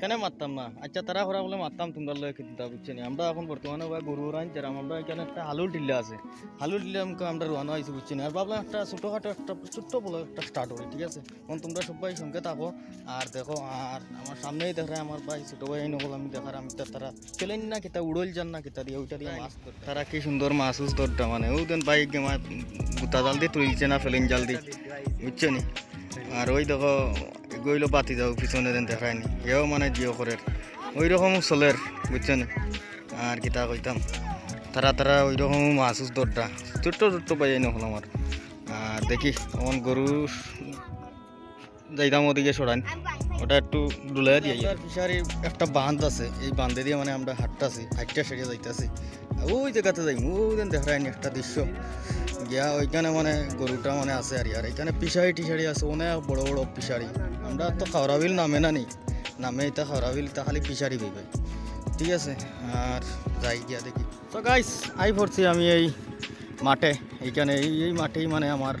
কেন মারতাম না। আচ্ছা তারা করা বলে মারতাম তোমরা লয়ে কিন্তু বুঝছে নি। আমরা এখন বর্তমানে ওই গরু রাঞ্চারাম আমরা এখানে একটা হালুর টিল্লা আছে। হালুর টিল্লা আমাকে আমরা রোয়ানো হয়েছে বুঝছি না। আর ভাবলাম একটা ছোটোখাটো একটা ছোট্ট বলে একটা স্টার্ট করি ঠিক আছে? এখন তোমরা সবাই সঙ্গে থাকো। আর দেখো আর আমার সামনেই দেখে আমার ভাই ছোটো ভাই নকল আমি দেখার আমি তো তারা চলেন না কিতা উড়ল যান না কিতা দিয়ে ওইটা দিয়ে মাছ ধরতে। তারা কি সুন্দর মাছ উছ ধরটা মানে ও দেন বাইক গেমা গুতা জাল দিয়ে তুলছে না ফেলেন জাল দিয়ে বুঝছ নি? আর ওই দেখো গইলো বাতি যাও পিছনে দেন দেখায়নি এও মানে জিও করে ওই রকম চলের বুঝছ নি আর কিতা কইতাম? তারা তারা ওই রকম উছ ধরটা ছোট্ট ছোট্ট পাই নহল আমার আর। দেখি আমার গরু যাইতাম ওদিকে সরান। ওটা একটু ডুলাই দিয়ে ফিশারির একটা বাঁধ আছে। এই বাঁধে দিয়ে মানে আমরা হাঁটতেছি হাঁটটা সেরে যাইতেছি। ওই জায়গাতে যাই ওই দেন দেখায়নি একটা দৃশ্য। গিয়া ওইখানে মানে গরুটা মানে আছে আর আর এখানে পিসারি টিসারি আছে অনেক বড় বড় পিসারি আমরা তো খাওয়াবিল নামে না নি। নামে এটা খাওয়াবিল তা খালি পিসারি পাইবে ঠিক আছে, আর যাই গিয়া দেখি। তো গাইস আই পড়ছি আমি এই মাঠে। এইখানে এই এই মাঠেই মানে আমার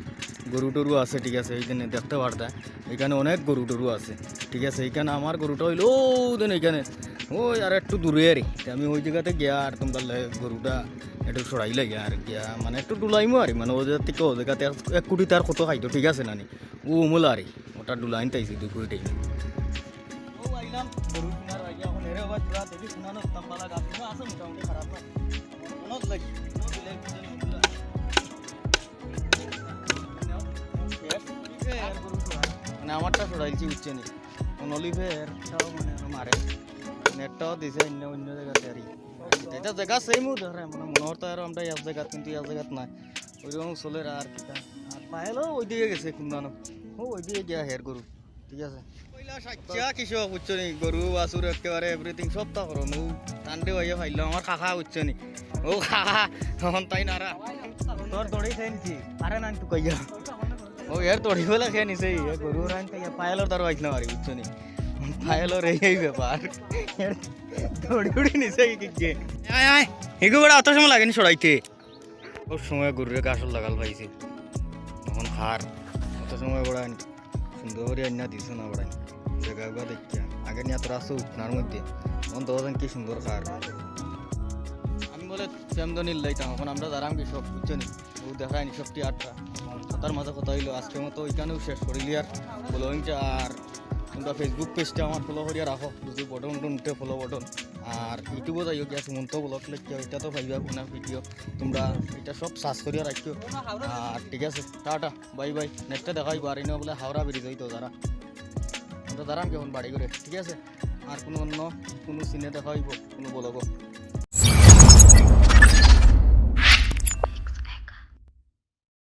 গরু টরু আছে, ঠিক আছে। এইখানে দেখতে পারতা। এখানে অনেক গরু টরু আছে, ঠিক আছে। এইখানে আমার গরুটা হইল ও দেন এইখানে। ওই আর একটু দূরে আরে আমি ওই জায়গাতে গিয়া আর তোমরা গরুটা একটু সরাইলে গিয়া আর গিয়া। মানে একটু ডুলাইমো আর মানে ও জায়গা থেকে ও জায়গাতে এক- কোটি তার কত খাইতো ঠিক আছে নানি? ও মোলা আরে ওটা ডুলাইন তাইছি দুই কোটি। টাইম লাগি মানে আমারটা সরাইছি উঠছে নি? অলিভেরটাও মানে মারে নেটটাও দিছে অন্য অন্য জায়গাতে আর এটা জায়গা সেম ধরে মানে মনে হতো আর আমরা এক জায়গাত কিন্তু এক জায়গাত নাই। ওইরকম চলে আর কিটা আর পায়েলও ওই দিকে গেছে কুন্দানো ও ওই দিকে গিয়া হের গরু ঠিক আছে। সাচ্চা কৃষক বুঝছ নি গরু বাছুর একেবারে এভরিথিং সব তা করো ও টান্ডে হইয়া ফাইলাম আমার কাকা বুঝছ নি ও কাকা তখন তাই নারা তোর দড়ি খেয়ে নিছি আরে না তুই কইয়া। ও ইয়ার দড়ি বলে খেয়ে নিছে গরু রান তাই পায়েলর তার বাইক না মারি বুঝছ নি পায়েলর এই ব্যাপার। দড়ি উড়ি নিছে কি আয় আয় এগো বড় অত সময় লাগেনি সরাইতে। ওর সময় গরুরে গাছর লাগাল পাইছে। তখন খার অত সময় বড় সুন্দর করে আইনা দিছ না বড় জায়গা গা দেখিয়া। আগে নিয়ে তোর আসো উঠনার মধ্যে। তখন তো কি সুন্দর খার আমি বলে শ্যামদনির লাইতাম এখন আমরা দাঁড়াম কি সব বুঝছ নি? ও দেখায়নি সবটি আটটা। তার মাঝে কথা হইল। আজকের মতো ওইখানেও শেষ করিলি আর। ফলোয়িংটা আর তোমরা ফেসবুক পেজটা আমার ফলো করিয়া রাখো যদি বটন টন উঠে ফলো বটন আর ইউটিউবও যাইও গিয়া সুমন্ত ব্লগ লেখিও এটা তো পাইবা কোনো ভিডিও তোমরা এটা সব সার্চ করিয়া রাখিও আর ঠিক আছে টাটা বাই বাই নেক্সটে দেখাই বাড়ি না বলে হাওড়া ব্রিজ হইতো তারা আমরা দাঁড়ান কেমন বাড়ি করে ঠিক আছে আর কোনো অন্য কোনো সিনে দেখা হইব কোনো বলব